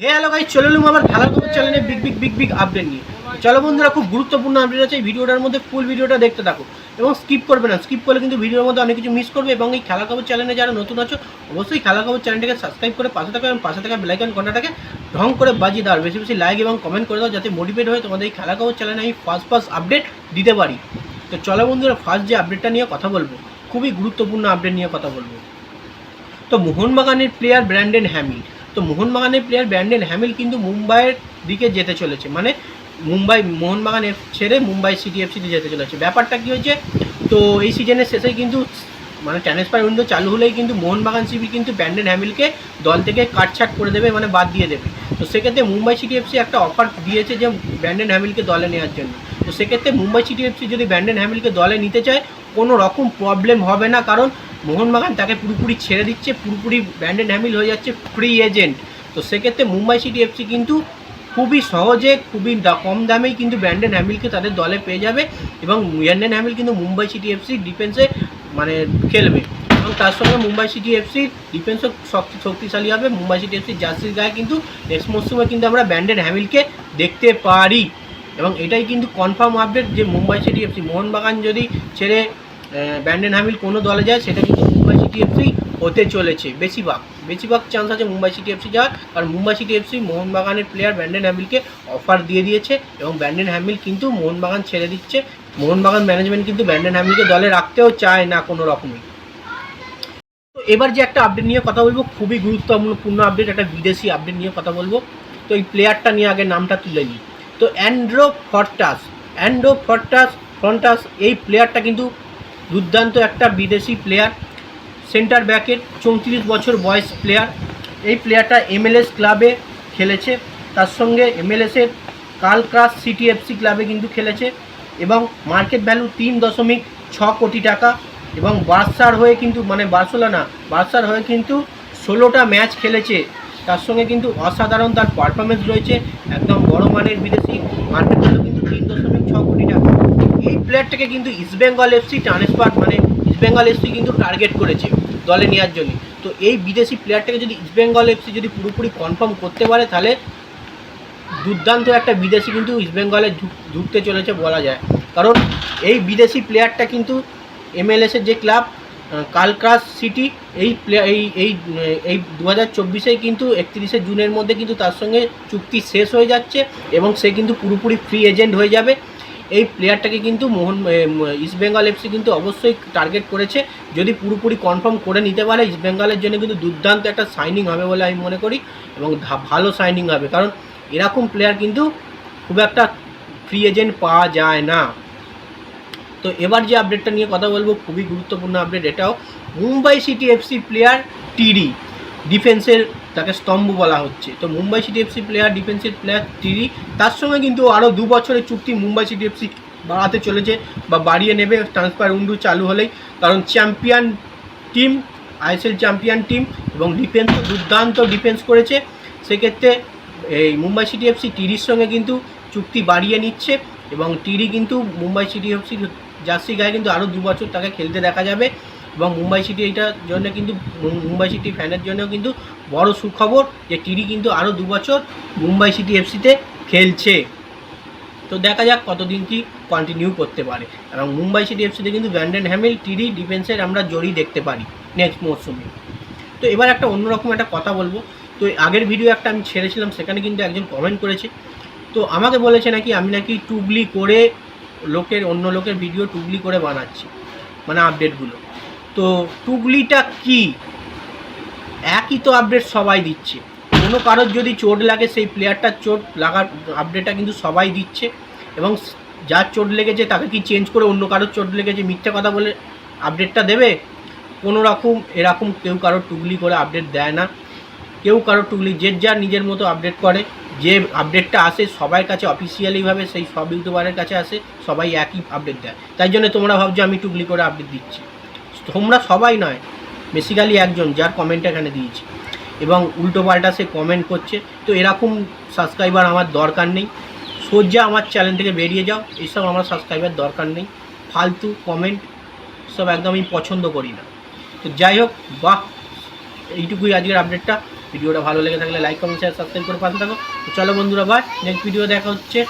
হে hello guys চলে এলুম আবার খেলার খবর চ্যানেলে big big big big update নিয়ে। চলো বন্ধুরা, খুব গুরুত্বপূর্ণ আপডেট আছে। এই ভিডিওটার মধ্যে ফুল ভিডিওটা দেখতে থাকো। এবং স্কিপ করবে না। স্কিপ করলে কিন্তু ভিডিওর মধ্যে অনেক কিছু মিস করবে এবং এই খেলা খবর চ্যানেলে যারা নতুন আছো, অবশ্যই খেলা খবর চ্যানেলটাকে সাবস্ক্রাইব করে পাশে থাকো এবং পাশে থাকা বেলাইকন ঘন্টাটাকে ঢং করে বাজিয়ে দাও। বেশি বেশি লাইক এবং কমেন্ট করে দাও যাতে মোটিভেট হয়ে তোমাদের এই খেলা খবর চ্যানেলে আমি ফার্স্ট ফার্স্ট আপডেট দিতে পারি। তো চলো বন্ধুরা ফার্স্ট যে আপডেটটা নিয়ে কথা বলব, খুবই গুরুত্বপূর্ণ আপডেট নিয়ে কথা বলব। তো মোহনবাগানের প্লেয়ার ব্র্যান্ডেন হ্যামিল তো মোহনবাগানের প্লেয়ার ব্র্যান্ডেন হ্যামিল কিন্তু মুম্বাইয়ের দিকে যেতে চলেছে। মানে মুম্বাই মোহনবাগান ছেড়ে মুম্বাই সিটি এফসিতে যেতে চলেছে। ব্যাপারটা কী হয়েছে? তো এই সিজনের শেষে কিন্তু মানে ট্রান্সফার উইন্ডো চালু হলেই কিন্তু মোহনবাগান সিবি কিন্তু ব্র্যান্ডেন হ্যামিলকে দল থেকে কাটছাট করে দেবে মানে বাদ দিয়ে দেবে। তো সেক্ষেত্রে মুম্বাই সিটি এফসি একটা অফার দিয়েছে যে ব্র্যান্ডেন হ্যামিলকে দলে নেওয়ার জন্য। তো সেক্ষেত্রে মুম্বাই সিটি এফসি যদি ব্র্যান্ডেন হ্যামিলকে দলে নিতে চায়, কোনো রকম প্রবলেম হবে না। কারণ মোহনবাগান তাকে পুরোপুরি ছেড়ে দিচ্ছে, পুরোপুরি ব্র্যান্ডেন হ্যামিল হয়ে যাচ্ছে ফ্রি এজেন্ট তো সেক্ষেত্রে মুম্বাই সিটি এফসি কিন্তু খুবই সহজে, খুবই কম দামেই কিন্তু ব্র্যান্ডেন হ্যামিলকে তাদের দলে পেয়ে যাবে এবং ব্র্যান্ডেন হ্যামিল কিন্তু মুম্বাই সিটি এফসি ডিফেন্সে মানে খেলবে। এবং তার সঙ্গে মুম্বাই সিটি এফসি ডিফেন্সও শক্তি শক্তিশালী হবে। মুম্বাই সিটি এফসি জার্সির গায়ে কিন্তু নেক্সট মরশুমে কিন্তু আমরা ব্র্যান্ডেন হ্যামিলকে দেখতে পারি। এবং এটাই কিন্তু কনফার্ম আপডেট যে মুম্বাই সিটি এফসি মোহনবাগান যদি ছেড়ে আহ, ব্র্যান্ডেন হ্যামিল কোনো দলে যায় সেটা কিন্তু মুম্বাই সিটি এফসি হতে চলেছে বেশিরভাগ। বেশিরভাগ চান্স আছে মুম্বাই সিটি এফসি যাওয়ার কারণ মুম্বাই সিটি এফসি মোহনবাগানের প্লেয়ার ব্যান্ডেন হ্যামিলকে অফার দিয়ে দিয়েছে এবং ব্যান্ডেন হ্যামিল কিন্তু মোহনবাগান ছেড়ে দিচ্ছে। মোহনবাগান ম্যানেজমেন্ট কিন্তু ব্যান্ডেন হ্যামিলকে দলে রাখতেও চায় না কোনো রকমই। তো এবার যে একটা আপডেট নিয়ে কথা বলব খুবই গুরুত্বপূর্ণ আপডেট একটা বিদেশি আপডেট নিয়ে কথা বলব। তো এই প্লেয়ারটা নিয়ে আগে নামটা তুলে নিই। তো অ্যান্ড্রো ফরটাস অ্যান্ড্রো ফরটাস ফ্রন্টাস এই প্লেয়ারটা কিন্তু দুর্দান্ত একটা বিদেশি প্লেয়ার সেন্টার ব্যাকের চৌত্রিশ বছর বয়স প্লেয়ার এই প্লেয়ারটা এমএলএস ক্লাবে খেলেছে। তার সঙ্গে এমএলএসের কালক্রাস সিটি এফসি ক্লাবে কিন্তু খেলেছে এবং মার্কেট ভ্যালু তিন দশমিক ছ কোটি টাকা এবং বার্সার হয়ে কিন্তু মানে বার্সেলোনা, বার্সার হয়ে কিন্তু ষোলোটা ম্যাচ খেলেছে। তার সঙ্গে কিন্তু অসাধারণ তার পারফরমেন্স রয়েছে। একদম বড় মানের বিদেশি মার্কেট ভ্যালু কিন্তু তিন দশমিক ছ কোটি টাকা। এই প্লেয়ারটাকে কিন্তু ইস্টবেঙ্গল এফসি ট্রান্সফার মানে ইস্টবেঙ্গল এফসি কিন্তু টার্গেট করেছে দলে নেওয়ার জন্য। তো এই বিদেশি প্লেয়ারটাকে যদি ইস্টবেঙ্গল এফসি যদি পুরোপুরি কনফার্ম করতে পারে, তাহলে দুর্দান্ত একটা বিদেশি কিন্তু ইস্টবেঙ্গলে ঢুক- ঢুকতে চলেছে বলা যায়। কারণ এই বিদেশি প্লেয়ারটা কিন্তু এমএলএসের যে ক্লাব কালক্রাস সিটি, এই প্লেয়ার এই এই এই দু হাজার চব্বিশেই কিন্তু একত্রিশে জুনের মধ্যে কিন্তু তার সঙ্গে চুক্তি শেষ হয়ে যাচ্ছে এবং সে কিন্তু পুরোপুরি ফ্রি এজেন্ট হয়ে যাবে। এই প্লেয়ারটাকে কিন্তু মোহন ইস্টবেঙ্গল এফসি কিন্তু অবশ্যই টার্গেট করেছে। যদি পুরোপুরি কনফার্ম করে নিতে পারে ইস্টবেঙ্গলের জন্য কিন্তু দুর্দান্ত একটা সাইনিং হবে বলে আমি মনে করি এবং ভালো সাইনিং হবে। কারণ এরকম প্লেয়ার কিন্তু খুব একটা ফ্রি এজেন্ট পাওয়া যায় না। তো এবার যে আপডেটটা নিয়ে কথা বলব, খুবই গুরুত্বপূর্ণ আপডেট এটাও। মুম্বাই সিটি এফসি প্লেয়ার টিডি ডিফেন্সের তাকে স্তম্ভ বলা হচ্ছে। তো মুম্বাই সিটি এফসি প্লেয়ার ডিফেন্সের প্লেয়ার টিডি তার সঙ্গে কিন্তু আরও দু বছরের চুক্তি মুম্বাই সিটি এফসি বাড়াতে চলেছে বা বাড়িয়ে নেবে ট্রান্সফার উন্ডু চালু হলেই। কারণ champion team ISL champion team এবং ডিফেন্স দুর্দান্ত ডিফেন্স করেছে। সেক্ষেত্রে এই মুম্বাই সিটি এফসি টিডির সঙ্গে কিন্তু চুক্তি বাড়িয়ে নিচ্ছে এবং টিডি কিন্তু মুম্বাই সিটি এফসির জার্সি গায়ে কিন্তু আরও দু বছর তাকে খেলতে দেখা যাবে। এবং মুম্বাই সিটি এইটার জন্য কিন্তু মুম্বাই সিটি ফ্যানের জন্য কিন্তু বড় সুখবর যে টিডি কিন্তু আরও দু বছর মুম্বাই সিটি এফসিতে খেলছে। তো দেখা যাক কতদিন কি কন্টিনিউ করতে পারে। এবং মুম্বাই সিটি এফসিতে কিন্তু ব্যান্ডেন হ্যামিল, টিডি, ডিফেন্সের আমরা জড়ি দেখতে পারি নেক্সট মরশুমে তো এবার একটা অন্যরকম একটা কথা বলব। তো আগের ভিডিও একটা আমি ছেড়েছিলাম, সেখানে কিন্তু একজন কমেন্ট করেছে। তো আমাকে বলেছে নাকি, আমি নাকি টুবলি করে লোকের, অন্য লোকের ভিডিও টুবলি করে বানাচ্ছি। মানে আপডেটগুলো তো টুগলিটা কি? একই তো আপডেট সবাই দিচ্ছে। কোনো কারোর যদি চোট লাগে, সেই প্লেয়ারটার চোট লাগার আপডেটটা কিন্তু সবাই দিচ্ছে। এবং যার চোট লেগেছে, তাকে কি চেঞ্জ করে অন্য কারোর চোট লেগেছে মিথ্যে কথা বলে আপডেটটা দেবে? কোনো রকম এরকম কেউ কারোর টুগলি করে আপডেট দেয় না। কেউ কারোর টুগলি যে যার নিজের মতো আপডেট করে, যে আপডেটটা আসে সবার কাছে অফিসিয়ালিভাবে সেই সব ইউটিউবারের কাছে আসে, সবাই একই আপডেট দেয়। তাই জন্য তোমরা ভাবছ আমি টুগলি করে আপডেট দিচ্ছি। তোমরা সবাই নয় বেসিক্যালি একজন যার কমেন্ট এখানে দিয়েছি। এবং উল্টো পাল্টা সে কমেন্ট করছে। তো এরকম সাবস্ক্রাইবার আমার দরকার নেই। সোজা আমার চ্যানেল থেকে বেরিয়ে যাও। এইসব আমার সাবস্ক্রাইবার দরকার নেই। ফালতু কমেন্ট সব একদম আমি পছন্দ করি না। তো যাই হোক, বাহ! এইটুকুই আজকের আপডেটটা ভিডিওটা ভালো লেগে থাকলে লাইক কমেন্ট শেয়ার সাবস্ক্রাইব করে পাশে থাকো। তো চলো বন্ধুরা বাই নেক্সট ভিডিও দেখা হচ্ছে।